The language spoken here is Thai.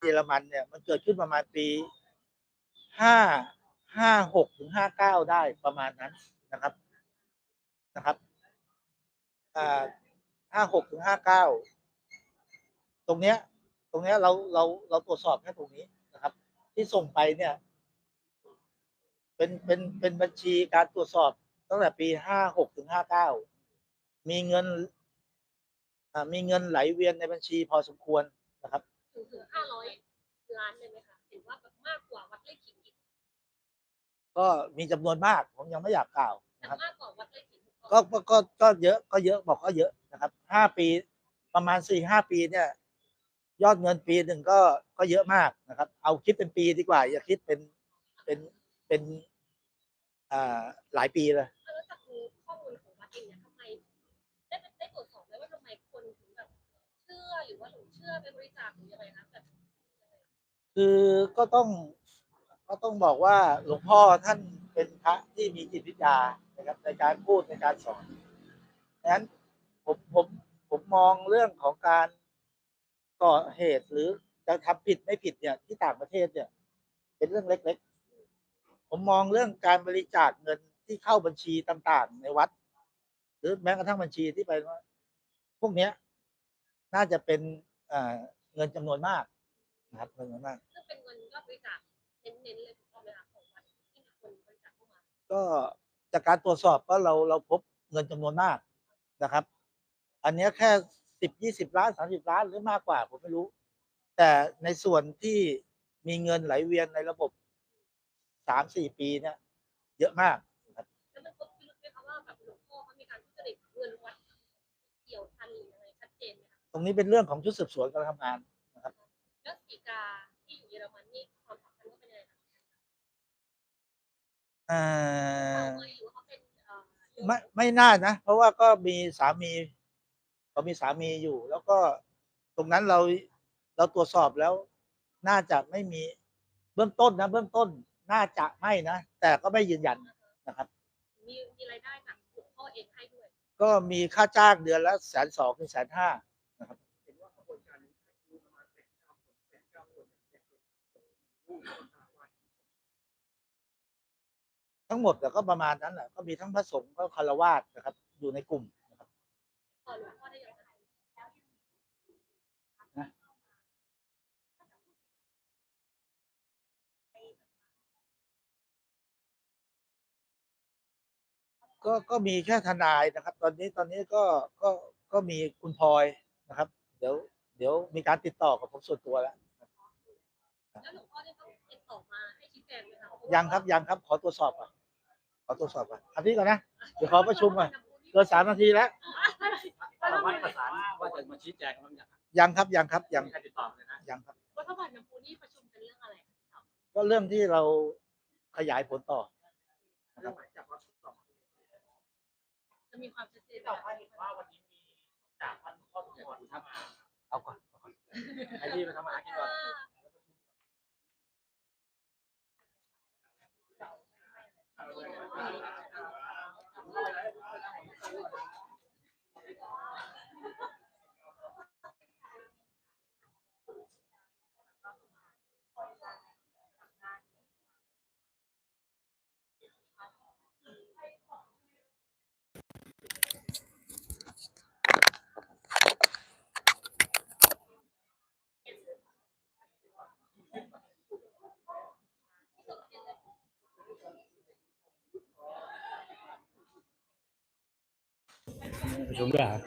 เยอรมันเนี่ยมันเกิดขึ้นประมาณปีห้าห้าหกถึงห้าเก้าได้ประมาณนั้นนะครับนะครับห้าหกถึงห้าเก้าตรงเนี้ย ตรงเนี้ยเราเราเราตรวจสอบแค่ตรงนี้นะครับ ที่ส่งไปเนี่ย เป็นเป็นเป็นบัญชีการตรวจสอบตั้งแต่ปีห้าหกถึงห้าเก้ามีเงินมีเงินไหลเวียนในบัญชีพอสมควรนะครับ ถึงถึงห้าร้อย ล้านเลยไหมคะเห็นว่าแบบมากกว่าวัดไร่ขิงอีกก็มีจำนวนมากผมยังไม่อยากกล่าวแต่นะครับ มากกว่าวัดไร่ขิงก็ก็ก็ก็เยอะก็เยอะบอกก็เยอะนะครับห้าปีประมาณสี่ห้าปีเนี่ย ยอดเงินปีหนึ่งก็ก็เยอะมากนะครับ เอาคิดเป็นปีดีกว่า อย่าคิดเป็นเป็นเป็นอ่าหลายปีเลย แล้วจากข้อมูลของวัดเองเนี่ยทำไมได้ได้ตรวจสอบไหมว่าทำไมคนถึงแบบเชื่อหรือว่าหลงเชื่อไปบริจาคหรือยังไงคะแบบ คือก็ต้องก็ต้องบอกว่าหลวงพ่อท่านเป็นพระที่มีจิตวิทยานะครับในการพูดในการสอนดังนั้นผมผมผมมองเรื่องของการก่อเหตุหรือจะทำผิดไม่ผิดเนี่ยที่ต่างประเทศเนี่ย เป็นเรื่องเล็กๆ ผมมองเรื่องการบริจาคเงินที่เข้าบัญชีต่างๆ ในวัด หรือแม้กระทั่งบัญชีที่ไปว่าพวกเนี้ย น่าจะเป็นเอ่อเงินจำนวนมาก นะครับเงินจำนวนมากซึ่งเป็นเงินยอดบริจาคเน้นๆเลยถูกต้องไหมคะของวัดที่มีคนบริจาคเข้ามา ก็จากการตรวจสอบก็เราเราพบเงินจำนวนมากนะครับ อันเนี้ยแค่สิบยี่สิบล้านสามสิบล้านหรือมากกว่าผมไม่รู้ แต่ในส่วนที่มีเงินไหลเวียนในระบบสามสี่ปีเนี่ยเยอะมากนะครับแล้วมันพบพิรุธไหมคะว่าแบบหลวงพ่อเขามีการทุจริตเงินวัดเกี่ยวพันหรือยังไงชัดเจนไหมคะ ตรงนี้เป็นเรื่องของชุดสืบสวนกำลังทำงาน แล้วสีกาที่อยู่เยอรมันนี่ความสัมพันธ์ก็เป็นยังไงคะอ่าเราเอ่ยหรือว่าเขาเป็นเอ่อไม่ไม่น่านะ เพราะว่าก็มีสามีเขามีสามีอยู่ แล้วก็ตรงนั้นเราเราตรวจสอบแล้ว น่าจะไม่มีเบื้องต้นนะ เบื้องต้นน่าจะไม่นะ แต่ก็ไม่ยืนยันนะครับ มีมีรายได้จากหลวงพ่อเองให้ด้วย ก็มีค่าจ้างเดือนละแสนสองถึงแสนห้า ทั้งหมดแต่ก็ประมาณนั้นแหละก็มีทั้งพระสงฆ์ก็คารวาสนะครับ อยู่ในกลุ่มนะครับก็ก็มีแค่ทนายนะครับ ตอนนี้ตอนนี้ก็ก็ก็มีคุณพลอยนะครับ เดี๋ยว เดี๋ยวมีการติดต่อกับผมส่วนตัวแล้วแล้วหลวงพ่อได้ ยังครับยังครับ ขอตรวจสอบก่อนขอตรวจสอบก่อนอันนี้ก่อนนะเดี๋ยวขอประชุมก่อนเกินสามนาทีแล้วทางวัดประสานว่าจะมาชี้แจงกันบ้างอย่างยังครับยังครับยังมีใครติดต่อมาเลยนะยังครับ วัดพระบาทน้ำพุนี่ประชุมกันเรื่องอะไรคะก็เรื่องที่เราขยายผลต่อเรื่องหมายจับวัดต่อจะมีความชัดเจนไหมต่อคะไปเห็นว่าวันนี้มีจากพันข้อทุกคนครับเอาก่อนเอาก่อนให้พี่ไปทำอาหารกินก่อน ประชุมด้วยครับ